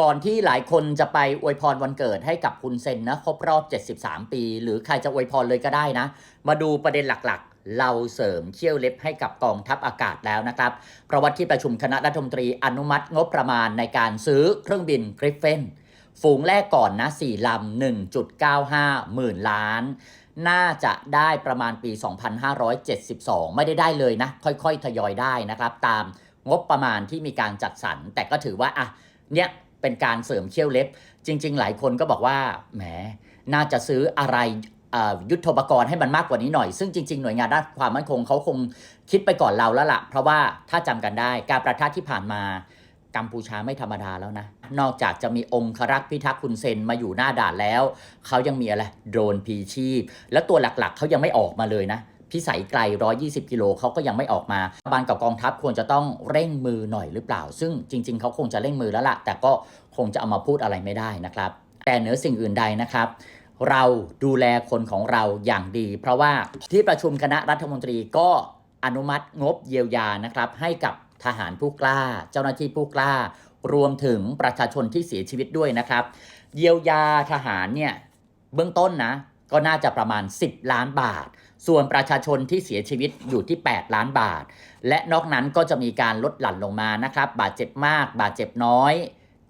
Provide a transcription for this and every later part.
ก่อนที่หลายคนจะไปอวยพรวันเกิดให้กับคุณเซนนะครบรอบ 73 ปี หรือใครจะอวยพรเลยก็ได้นะ มาดูประเด็นหลักๆ เราเสริมเขี้ยวเล็บให้กับกองทัพอากาศแล้วนะครับเพราะว่าที่ประชุมคณะรัฐมนตรีอนุมัติงบประมาณในการซื้อเครื่องบินกริฟเฟนฝูงแรกก่อนนะ4ลำ 1.95 หมื่นล้าน น่าจะได้ประมาณปี 2572 ไม่ได้ได้เลยนะ ค่อยๆ ทยอยได้นะครับ ตามงบประมาณที่มีการจัดสรร แต่ก็ถือว่าอะเนี่ย เป็นการเสริมเขี้ยวเล็บ จริง ๆ หลายคนก็บอกว่าแหมน่าจะซื้ออะไรยุทธปกรณ์ให้มันมากกว่านี้หน่อย ซึ่งจริง ๆ หน่วยงานด้านความมั่นคงเขาคงคิดไปก่อนเราแล้วล่ะ เพราะว่าถ้าจำกันได้การประทะที่ผ่านมากัมพูชาไม่ธรรมดาแล้วนะ นอกจากจะมีองครักษ์พิทักษ์คุณเซนมาอยู่หน้าด่านแล้ว เขายังมีอะไรโดรนพีชีพ แล้วตัวหลักๆ เขายังไม่ออกมาเลยนะ พิสัยไกล 120 กิโลเขาก็ยังไม่ออกมาบานกับกองทัพควรจะต้องเร่งมือหน่อยหรือเปล่า ซึ่งจริง ๆเขาคงจะเร่งมือแล้วล่ะ แต่ก็คงจะเอามาพูดอะไรไม่ได้นะครับ แต่เหนือสิ่งอื่นใดนะครับเราดูแลคนของเราอย่างดี เพราะว่าที่ประชุมคณะรัฐมนตรีก็อนุมัติงบเยียวยานะครับ ให้กับทหารผู้กล้า เจ้าหน้าที่ผู้กล้า รวมถึงประชาชนที่เสียชีวิตด้วยนะครับ เยียวยาทหารเนี่ยเบื้องต้นนะ ก็น่าจะประมาณ 10 ล้านบาท ส่วนประชาชนที่เสียชีวิตอยู่ที่ 8 ล้านบาท และนอกนั้นก็จะมีการลดหลั่นลงมานะครับ บาดเจ็บมาก บาดเจ็บน้อย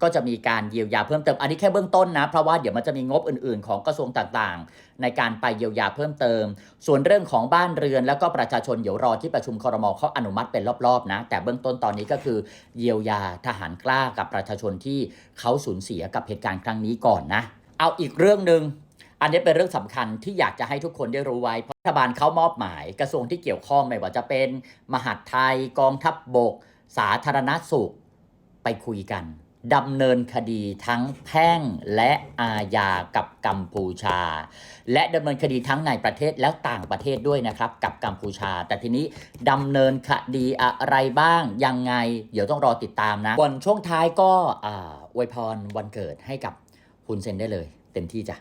ก็จะมีการเยียวยาเพิ่มเติม อันนี้แค่เบื้องต้นนะ เพราะว่าเดี๋ยวมันจะมีงบอื่นๆ ของกระทรวงต่างๆ ในการไปเยียวยาเพิ่มเติม ส่วนเรื่องของบ้านเรือนแล้วก็ประชาชนเดี๋ยวรอที่ประชุมคอรมอเขาอนุมัติเป็นรอบๆนะ แต่เบื้องต้นตอนนี้ก็คือ เยียวยาทหารกล้ากับประชาชนที่เขาสูญเสียกับเหตุการณ์ครั้งนี้ก่อนนะ เอาอีกเรื่องหนึ่ง อันนี้เป็นเรื่องสำคัญที่อยากจะให้ทุกคนได้รู้ไว้เพราะรัฐบาลเขามอบหมายกระทรวงที่เกี่ยวข้องไม่ว่าจะเป็นมหาดไทยกองทัพบบก สาธารณสุขไปคุยกันดำเนินคดีทั้งแพ่งและอาญากับกัมพูชา และดำเนินคดีทั้งในประเทศแล้วต่างประเทศด้วยนะครับ กับกัมพูชา แต่ทีนี้ดำเนินคดีอะไรบ้าง ยังไง เดี๋ยวต้องรอติดตามนะวันช่วงท้ายก็อ่าอวยพรวันเกิดให้กับคุณเซนได้เลย เต็มที่จ้ะ